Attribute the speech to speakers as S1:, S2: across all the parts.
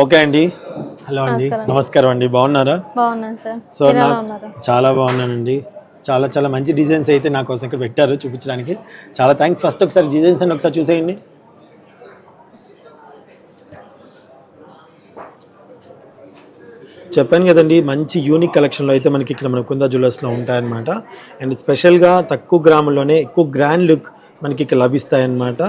S1: Okay అండి. Hello అండి. నమస్కారం. అండి. బాగున్నారా?
S2: బాగున్నాను సార్.
S1: సో చాలా బాగున్నానండి. చాలా చాలా మంచి డిజైన్స్ అయితే నా కోసం ఇక్కడ పెట్టారు చూపించడానికి. చాలా థ్యాంక్స్. ఫస్ట్ ఒకసారి డిజైన్స్ అని ఒకసారి చూసేయండి. చెప్పాను కదండి మంచి యూనిక్ కలెక్షన్లో అయితే మనకి ఇక్కడ మన కుందా జ్యువెలర్స్లో ఉంటాయన్నమాట. అండ్ స్పెషల్గా తక్కువ గ్రాముల్లోనే ఎక్కువ గ్రాండ్ లుక్ మనకి ఇక్కడ లభిస్తాయన్నమాట.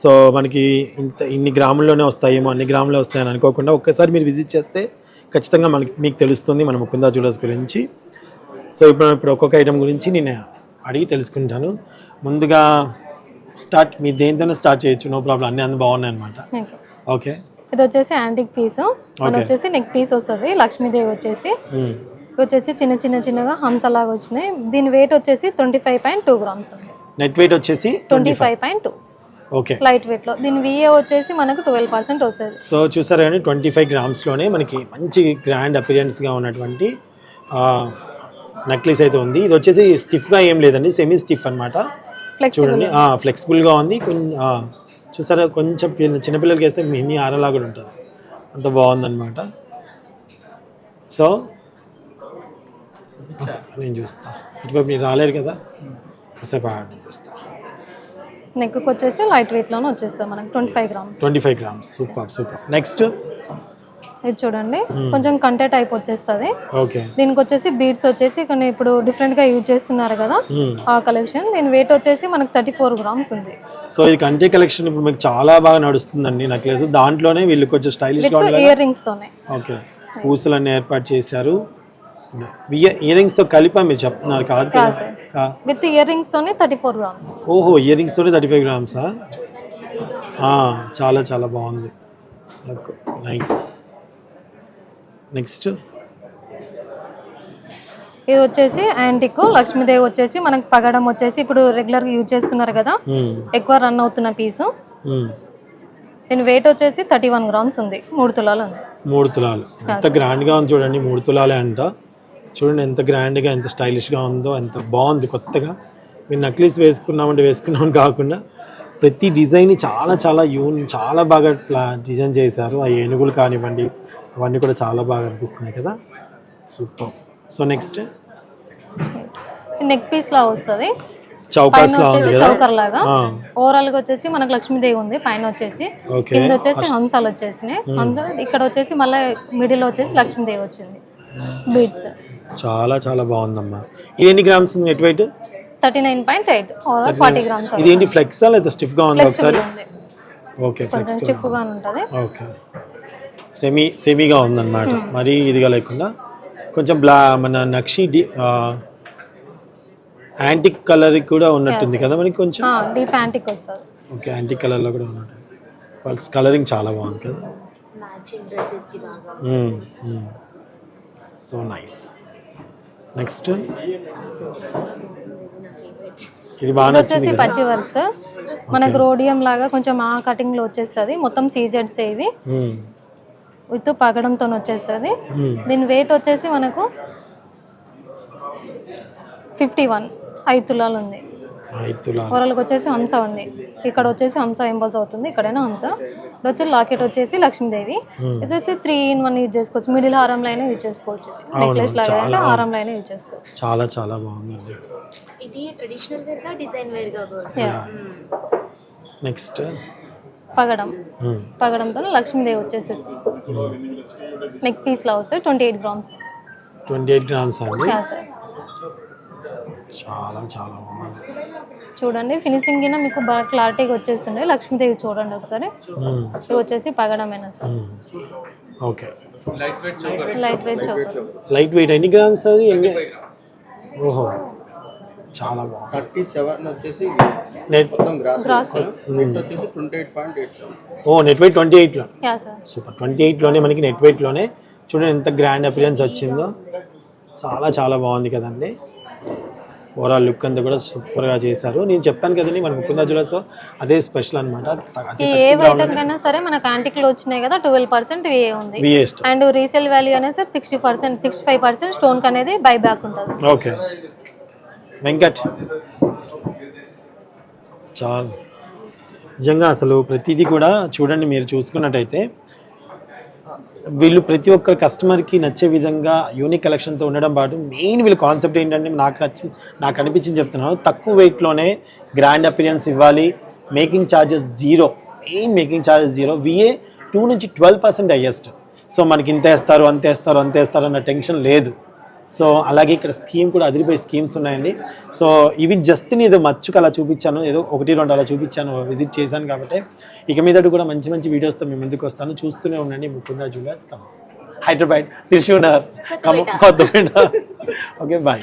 S1: సో మనకి ఇంత ఇన్ని గ్రాముల్లోనే వస్తాయేమో అన్ని గ్రాములే వస్తాయని అనుకోకుండా ఒక్కసారి మీరు విజిట్ చేస్తే ఖచ్చితంగా మనకి మీకు తెలుస్తుంది మన ముకుందా జ్యువెలర్స్ గురించి. సో ఇప్పుడు ఇప్పుడు ఒక్కొక్క ఐటమ్ గురించి నేను అడిగి తెలుసుకుంటాను. ముందుగా స్టార్ట్ మీరు దేనితోనే స్టార్ట్ చేయొచ్చు నో ప్రాబ్లం అన్నీ అన్ని బాగున్నాయి అనమాట
S2: ఓకే. ఇది వచ్చేసి యాంటిక్ పీస్. మన వచ్చేసి నెక్ పీస్ వస్తుంది లక్ష్మీదేవి వచ్చేసి. వచ్చేసి చిన్న చిన్న చిన్నగా హంసలాగా వచ్చినాయి. దీని వెయిట్ వచ్చేసి twenty five point two grams
S1: net weight వచ్చేసి
S2: twenty five. Point two.
S1: Okay
S2: light వెయిట్లో. దీని విఏ వచ్చేసి మనకు ట్వెల్వ్ పర్సెంట్ వస్తుంది.
S1: సో చూసారా కానీ ట్వంటీ ఫైవ్ గ్రామ్స్లోనే మనకి మంచి గ్రాండ్ అపిరియన్స్గా ఉన్నటువంటి నెక్లెస్ అయితే ఉంది. ఇది వచ్చేసి స్టిఫ్గా ఏం లేదండి సెమీ స్టిఫ్ అనమాట
S2: ఫ్లెక్సిబుల్
S1: చూడండి. ఫ్లెక్సిబుల్గా ఉంది. కొంచెం ఆ, చూసారా కొంచెం పిల్ల- చిన్నపిల్లలకి వేస్తే మినీ ఆరలా కూడా ఉంటుంది. అంత బాగుందన్నమాట. సో నేను చూస్తా. ఇటువైపు మీరు రాలేరు కదా? కాసేపు నేను చూస్తా.
S2: నెక్ వచ్చేసి లైట్ వెయిట్లోనే వచ్చేస్తుంది మనకి twenty five grams
S1: twenty five grams super super next
S2: ఇది చూడండి. కొంచెం కంటే టైప్ వచ్చేస్తుంది.
S1: ఓకే
S2: దీనికి వచ్చేసి బీడ్స్ వచ్చేసి కొన్ని ఇప్పుడు డిఫరెంట్గా యూజ్ చేస్తున్నారు కదా ఆ కలెక్షన్ దీని వెయిట్ వచ్చేసి మనకు థర్టీ ఫోర్ గ్రామ్స్ ఉంది.
S1: సో ఇది కంటే కలెక్షన్ ఇప్పుడు మీకు చాలా బాగా నడుస్తుందండి. నెక్లెస్ దాంట్లోనే వీళ్ళు కొంచెం స్టైలిష్గా
S2: విత్
S1: ఉండాలి?
S2: ఇయర్ రింగ్స్ తోనే.
S1: ఓకే పూసలన్నీ ఏర్పాటు చేశారు. ఇయర్ రింగ్స్తో కలిపా మీరు చెప్తున్నారు కాదు కదా?
S2: కాదు సార్.
S1: కా-
S2: విత్ ఇయర్ రింగ్స్ తోనే థర్టీ ఫోర్ గ్రామ్స్.
S1: ఓహో ఇయర్ రింగ్స్ తోనే థర్టీ ఫైవ్ గ్రామ్సా? చాలా చాలా బాగుంది. నైస్ నెక్స్ట్
S2: ఇది వచ్చేసి యాంటిక్ లక్ష్మీదేవి వచ్చేసి మనకి పగడం వచ్చేసి ఇప్పుడు రెగ్యులర్గా యూజ్ చేస్తున్నారు కదా? ఎక్కువ రన్ అవుతున్న పీసు దీని వెయిట్ వచ్చేసి థర్టీ వన్ గ్రామ్స్ ఉంది. మూడు తులాలు ఉంది.
S1: మూడు తులాలు. ఎంత గ్రాండ్గా ఉంది చూడండి మూడు తులాలే అంట. చూడండి ఎంత గ్రాండ్గా ఎంత స్టైలిష్గా ఉందో ఎంత బాగుంది కొత్తగా. మీరు నక్లీస్ వేసుకున్నామంటే వేసుకున్నామని కాకుండా ప్రతి డిజైన్ చాలా చాలా యూన్ చాలా బాగా ప్లా డిజైన్ చేశారు. ఆ ఏనుగులు కానివ్వండి అవన్నీ కూడా చాలా బాగా అనిపిస్తున్నాయి కదా. Super. So next?
S2: Neck piece లా వస్తుంది.
S1: చౌకాస్ లా ఉంది కదా?
S2: చౌకర్ లాగా ఓవరాల్గా వచ్చేసి మనకు లక్ష్మీదేవి ఉంది పైన వచ్చేసి. కింద వచ్చేసి హంసాలు వచ్చేసినాయి. ఇక్కడ వచ్చేసి మళ్ళీ మిడిల్ వచ్చేసి లక్ష్మీదేవి వచ్చింది. బీడ్స్.
S1: చాలా చాలా బాగుందమ్మా. ఇది ఎన్ని గ్రామ్స్ ఉంది net weight?
S2: Thirty nine point eight. Overall forty grams
S1: ఇది ఏంటి ఫ్లెక్సా లేదా స్టిఫ్గా ఉంది ఒకసారి? ఓకే ఫ్లెక్స్
S2: స్టిఫ్గా ఉంటుంది.
S1: ఓకే. సెమీ సెమీగా ఉందన్నమాట. మరీ ఇదిగా లేకుండా. కొంచెం బ్లా మన నక్షి డి యాంటిక్ కలర్ కూడా ఉన్నట్టుంది కదా మనకి కొంచెం?
S2: డీప్ యాంటిక్ వస్తుంది.
S1: ఓకే యాంటిక్ కలర్లో కూడా ఉన్నట్టు. వాళ్ళ కలరింగ్ చాలా బాగుంది కదా.
S3: మ్యాచింగ్ డ్రెస్సెస్కి బాగా.
S1: So nice. నెక్స్ట్
S3: ఇది నా ఫేవరెట్
S1: ఇది బాగా
S2: వచ్చేసి పచ్చి వర్క్స్. మనకు రోడియం లాగా కొంచెం ఆ కటింగ్లో వచ్చేస్తుంది. మొత్తం సీజెడ్స్ ఇవి.
S1: మ్మ్.
S2: విత్ పగడంతో వచ్చేస్తుంది.
S1: మ్మ్.
S2: దీని వెయిట్ వచ్చేసి మనకు ఫిఫ్టీ వన్ ఐదు తులాలు ఉంది ఓవరాల్కి వచ్చేసి హంస ఉంది. ఇక్కడ వచ్చేసి హంస ఎంబల్స్ అవుతుంది. ఇక్కడైనా హంస. ఇక్కడ వచ్చి లాకెట్ వచ్చేసి లక్ష్మీదేవి. ఇదైతే త్రీ ఇన్ వన్ యూజ్ చేసుకోవచ్చు. మిడిల్ హారంలో అయినా యూజ్ చేసుకోవచ్చు నెక్లెస్ లాగా అంటే హారంలో అయినా యూజ్ చేసుకోవచ్చు.
S1: చాలా చాలా బాగుందండి.
S3: ఇది ట్రెడిషనల్ వేర్గా డిజైన్
S2: వేర్గా.
S1: నెక్స్ట్.
S2: పగడం. పగడంతో లక్ష్మీదేవి వచ్చేసి నెక్ పీస్ లా వస్తాయి. Twenty eight grams.
S1: Twenty eight grams అండి.
S2: సార్.
S1: చాలా చాలా బాగుంది.
S2: చూడండి ఫినిషింగ్ కింద మీకు బాగా క్లారిటీగా వచ్చేస్తుండే. లక్ష్మీదేవి చూడండి ఒకసారి. ఇది వచ్చేసి పగడమేనా sir.
S1: Okay.
S2: Light weight
S1: light weight ఎన్ని గ్రామ్స్ అది? ఎన్ని? ఓహో. చాలా బాగుంది.
S4: థర్టీ సెవెన్ వచ్చేసి
S1: నెట్
S4: గ్రాస్ వచ్చేసి twenty eight point eight seven
S1: ఓ నెట్ వెయిట్ ట్వంటీ ఎయిట్లో
S2: యా సార్
S1: సూపర్ ట్వంటీ ఎయిట్లోనే మనకి నెట్ వెయిట్లోనే చూడండి ఎంత గ్రాండ్ అపిరియన్స్ వచ్చిందో. చాలా చాలా బాగుంది కదండి. ఓవరాల్ లుక్ అంతా కూడా సూపర్గా చేశారు. నేను చెప్పాను కదండి మన ముకుందా జ్యువెలర్స్ అదే స్పెషల్ అనమాట
S2: ఏ ఐటమ్ కన్నా సరే మనకు యాంటిక్లో వచ్చినాయి కదా ట్వెల్వ్ పర్సెంట్ ఏ ఉంది. అండ్ రీసేల్ వాల్యూ అనేది sir sixty percent sixty five percent stone అనేది బై బ్యాక్ ఉంటుంది.
S1: ఓకే వెంకట్ చాలు నిజంగా అసలు ప్రతిదీ కూడా చూడండి మీరు చూసుకున్నట్టయితే వీళ్ళు ప్రతి ఒక్క కస్టమర్కి నచ్చే విధంగా యూనిక్ కలెక్షన్తో ఉండడం పాటు మెయిన్ వీళ్ళ కాన్సెప్ట్ ఏంటంటే నాకు నచ్చింది నాకు అనిపించింది చెప్తున్నాను. తక్కువ వెయిట్లోనే గ్రాండ్ అపీరియన్స్ ఇవ్వాలి. Making charges zero main making charges zero VA two నుంచి ట్వెల్వ్ పర్సెంట్ హయ్యెస్ట్ సో మనకి ఇంత వేస్తారు అంత వేస్తారు అంత వేస్తారు అన్న టెన్షన్ లేదు. సో అలాగే ఇక్కడ స్కీమ్ కూడా అదిరిపోయే స్కీమ్స్ ఉన్నాయండి. సో ఇవి జస్ట్ నేను ఏదో మచ్చుకు అలా చూపించాను ఏదో ఒకటి రెండు అలా చూపించాను విజిట్ చేశాను కాబట్టి ఇక మీదట కూడా మంచి మంచి వీడియోస్తో మీ ముందుకు వస్తాను. చూస్తూనే ఉండండి Mukunda jewellers. Come Hyderabad Thrissur come Kothapet. Okay bye